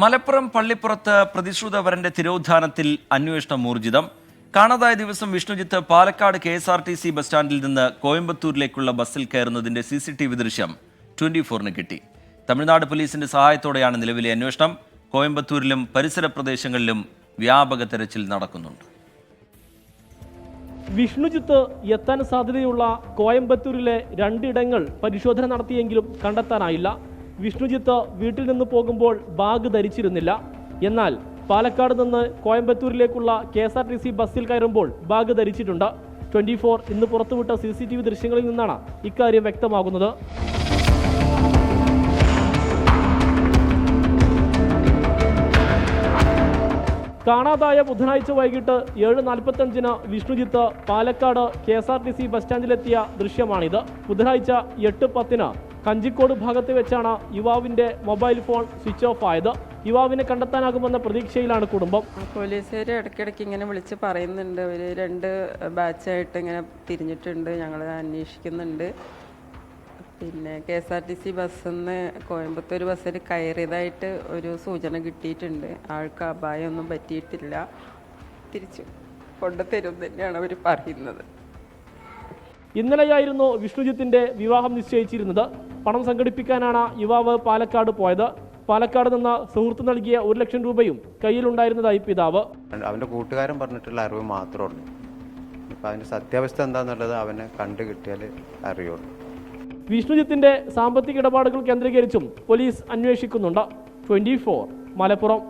മലപ്പുറം പള്ളിപ്പുറത്ത് പ്രതിശ്രുതവരന്റെ തിരോധാനത്തിൽ അന്വേഷണം ഊർജിതം. കാണാതായ ദിവസം Vishnujith Palakkad K S R T C bus സ്റ്റാൻഡിൽ നിന്ന് കോയമ്പത്തൂരിലേക്കുള്ള ബസ്സിൽ കയറുന്നതിന്റെ സി സി ടി വി ദൃശ്യം ട്വന്റി ഫോറിന് കിട്ടി. തമിഴ്നാട് പോലീസിന്റെ സഹായത്തോടെയാണ് നിലവിലെ അന്വേഷണം. കോയമ്പത്തൂരിലും പരിസര പ്രദേശങ്ങളിലും വ്യാപക തെരച്ചിൽ നടക്കുന്നുണ്ട്. വിഷ്ണുജിത്ത് എത്താൻ സാധ്യതയുള്ള കോയമ്പത്തൂരിലെ രണ്ടിടങ്ങൾ പരിശോധന നടത്തിയെങ്കിലും കണ്ടെത്താനായില്ല. വിഷ്ണുജിത്ത് വീട്ടിൽ നിന്ന് പോകുമ്പോൾ ബാഗ് ധരിച്ചിരുന്നില്ല. എന്നാൽ പാലക്കാട് നിന്ന് കോയമ്പത്തൂരിലേക്കുള്ള K S R T C ബസ്സിൽ കയറുമ്പോൾ ബാഗ് ധരിച്ചിട്ടുണ്ട്. ട്വന്റി ഫോർ ഇന്ന് പുറത്തുവിട്ട സി സി ടി വി ദൃശ്യങ്ങളിൽ നിന്നാണ് ഇക്കാര്യം വ്യക്തമാകുന്നത്. കാണാതായ ബുധനാഴ്ച വൈകിട്ട് ഏഴ് നാൽപ്പത്തഞ്ചിന് Vishnujith Palakkad K S R T C bus സ്റ്റാൻഡിലെത്തിയ ദൃശ്യമാണിത്. ബുധനാഴ്ച എട്ട് പത്തിന് കഞ്ചിക്കോട് ഭാഗത്ത് വെച്ചാണ് യുവാവിന്റെ മൊബൈൽ ഫോൺ സ്വിച്ച് ഓഫ് ആയത്. യുവാവിനെ കണ്ടെത്താനാകുമെന്ന പ്രതീക്ഷയിലാണ് കുടുംബം. പോലീസുകാർ ഇടയ്ക്കിടയ്ക്ക് ഇങ്ങനെ വിളിച്ച് പറയുന്നുണ്ട്. അവർ രണ്ട് ബാച്ചായിട്ട് ഇങ്ങനെ തിരിഞ്ഞിട്ടുണ്ട്. ഞങ്ങൾ അന്വേഷിക്കുന്നുണ്ട്. പിന്നെ K S R T C ബസ്സിൽ കോയമ്പത്തൂർ ബസ്സിൽ കയറിയതായിട്ട് ഒരു സൂചന കിട്ടിയിട്ടുണ്ട്. ആൾക്ക് അപായമൊന്നും പറ്റിയിട്ടില്ല. തിരിച്ചു കൊണ്ടുതരും തന്നെയാണ് അവർ പറയുന്നത്. ഇന്നലെയായിരുന്നു വിഷ്ണുജിത്തിന്റെ വിവാഹം നിശ്ചയിച്ചിരുന്നത്. പണം സംഘടിപ്പിക്കാനാണ് യുവാവ് പാലക്കാട് പോയത്. പാലക്കാട് നിന്ന് സുഹൃത്ത് നൽകിയ ഒരു ലക്ഷം രൂപയും കയ്യിലുണ്ടായിരുന്നതായി പിതാവ്. അവന്റെ കൂട്ടുകാരൻ പറഞ്ഞിട്ടുള്ള അറിവ് മാത്രമേ ഉള്ളൂ. ഇപ്പം അതിന്റെ സത്യാവസ്ഥ എന്താണെന്നുള്ളത് അവനെ കണ്ടു കിട്ടിയാൽ അറിയുള്ളൂ. വിഷ്ണുജിത്തിന്റെ സാമ്പത്തിക ഇടപാടുകൾ കേന്ദ്രീകരിച്ചും പോലീസ് അന്വേഷിക്കുന്നുണ്ട്. ട്വന്റി മലപ്പുറം.